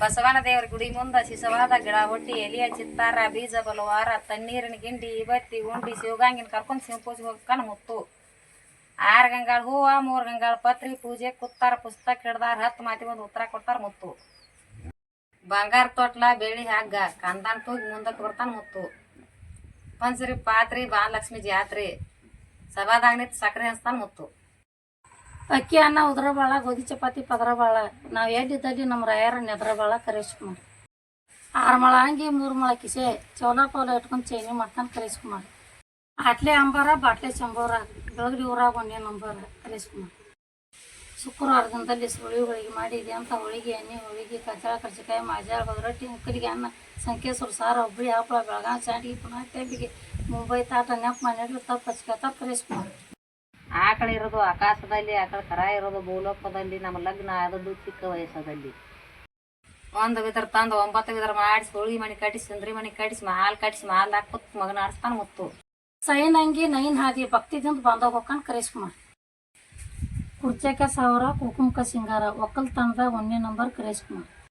ಬಸವನ ದೇವರ ಗುಡಿ ಮುಂದ ಶಿಶವಾದ ಗಿಡ ಹೊಟ್ಟಿ ಎಲಿಯ ಚಿತ್ತಾರ ಬೀಜ ಬಲವಾರ ತಣ್ಣೀರಿನ ಗಿಂಡಿ ಇವತ್ತಿ ಉಂಡಿ ಶಿವಗಾಂಗಿನ ಕರ್ಕೊಂಡು ಶಿವಪೂಜೆ ಹೋಗ್ಕೊಂಡು ಮುತ್ತು. ಆರು ಗಂಗಾಳ ಹೂವು, ಮೂರು ಗಂಗಾಳ ಪತ್ರಿ, ಪೂಜೆ ಕುತ್ತಾರ ಪುಸ್ತಕ ಹಿಡ್ದಾರ, ಹತ್ತು ಮಾತಿ ಒಂದು ಉತ್ತರ ಕೊಡ್ತಾರ ಮುತ್ತು. ಬಂಗಾರ ತೊಟ್ಲ ಬೆಳಿ ಹಗ್ಗ, ಕಂದನ್ ತೂಗಿ ಮುಂದಕ್ಕೆ ಬರ್ತಾನೆ ಮುತ್ತು. ಪಂಚರಿ ಪಾತ್ರಿ ಬಾಲಲಕ್ಷ್ಮಿ ಜಾತ್ರೆ ಸಭಾದಾಗ ನಿಂತು ಸಕ್ಕರೆ ಹಂಚ್ತಾನೆ ಮುತ್ತು. ಅಕ್ಕಿ ಅನ್ನ ಉದ್ರ ಬಾಳ, ಗೋಧಿ ಚಪಾತಿ ಪದರ ಬಾಳ. ನಾವು ಎಲ್ಲಿದ್ದಲ್ಲಿ ನಮ್ಮ ರಾಯರ ನೆದ್ರ ಬಾಳ ಕರೆಸ್ಕೊಂಡ್ ಆರು ಮಳ ಅಂಗಿ, ಮೂರು ಮಳ ಕಿಸೆ ಚೌಲ ಪೌಲ ಇಟ್ಕೊಂಡು ಚೈನಿ ಮಾಡ್ತಾನೆ ಕರೆಸ್ಕೊಂಡ್ ಆಟ್ಲೆ ಅಂಬಾರ, ಬಾಟ್ಲೆ ಚಂಬೋರ ಬೆಳಗ್ರಿ ಊರಾಗ ಒಂದೇ ನಂಬರ ಕರೆಸ್ಕೊಂಡ್ ಶುಕ್ರವಾರ ದಿನದಲ್ಲಿ ಸುಳಿ ಹೋಳಿಗೆ ಮಾಡಿದೆ ಅಂತ ಹೋಳಿಗೆ ಎಣ್ಣೆ, ಹೋಳಿಗೆ, ಕಜ್ಜಾಳ, ಕರ್ಜಿಕಾಯಿ ಮಾಜಾಳ ಬದರೊಟ್ಟಿ, ಮುಕ್ಕಲಿಗೆ ಅನ್ನ, ಸಂಕೇಶ್ವರ ಸಾರ ಒಬ್ಬಳಿ ಹಪ್ಪಳ, ಬೆಳಗಾವಿ ಚಾಟಿಗೆ ಪುನಃ ತೆಬ್ಬಿಗೆ ಮುಂಬೈ ತಾಟ ನೆಪ್ಪ ಮನೆಯಲ್ಲಿ ತಪ್ಪು ಹಚ್ಕ ತಪ್ಪು ಕರೆಸ್ಕೊಂಡ್ ಆಕಳ ಇರೋದು ಆಕಾಶದಲ್ಲಿ ಆಕಳ ಕರ ಇರೋದು ಭೂಲೋಕದಲ್ಲಿ, ನಮ್ಮ ಲಗ್ನ ಆದದ್ದು ಚಿಕ್ಕ ವಯಸ್ಸದಲ್ಲಿ ಒಂದು ಬಿದ್ರ ತಂದು ಒಂಬತ್ತು ಬಿದ್ರ ಮಾಡಿಸಿ ಹೋಳಿಗೆ ಮನೆ ಕಟ್ಟಿಸಿ, ಸುಂದ್ರಿ ಮನೆ ಕಟ್ಟಿಸಿ, ಮಾಲ್ ಕಟ್ಟಿಸಿ, ಮಾಲ್ ಹಾಕುತ್ತ ಮಗನ ಆಡಿಸ್ತಾನೆ ಮುತ್ತು. ಸೈನ್ ಅಂಗಿ, ನೈನ್ ಹಾದಿ ಭಕ್ತಿದಿಂದ ಬಂದಾಗ ಹೋಗ್ಕೊಂಡು ಕರೆಸ್ಕೊಂಡ್ ಕುರ್ಚಕ ಸಾವಿರ ಕುಕುಮಕ ಸಿಂಗಾರ, ಒಕ್ಕಲ್ತನದ ಒಂದನೇ ನಂಬರ್ ಕರೆಸ್ಕೊಂಡ್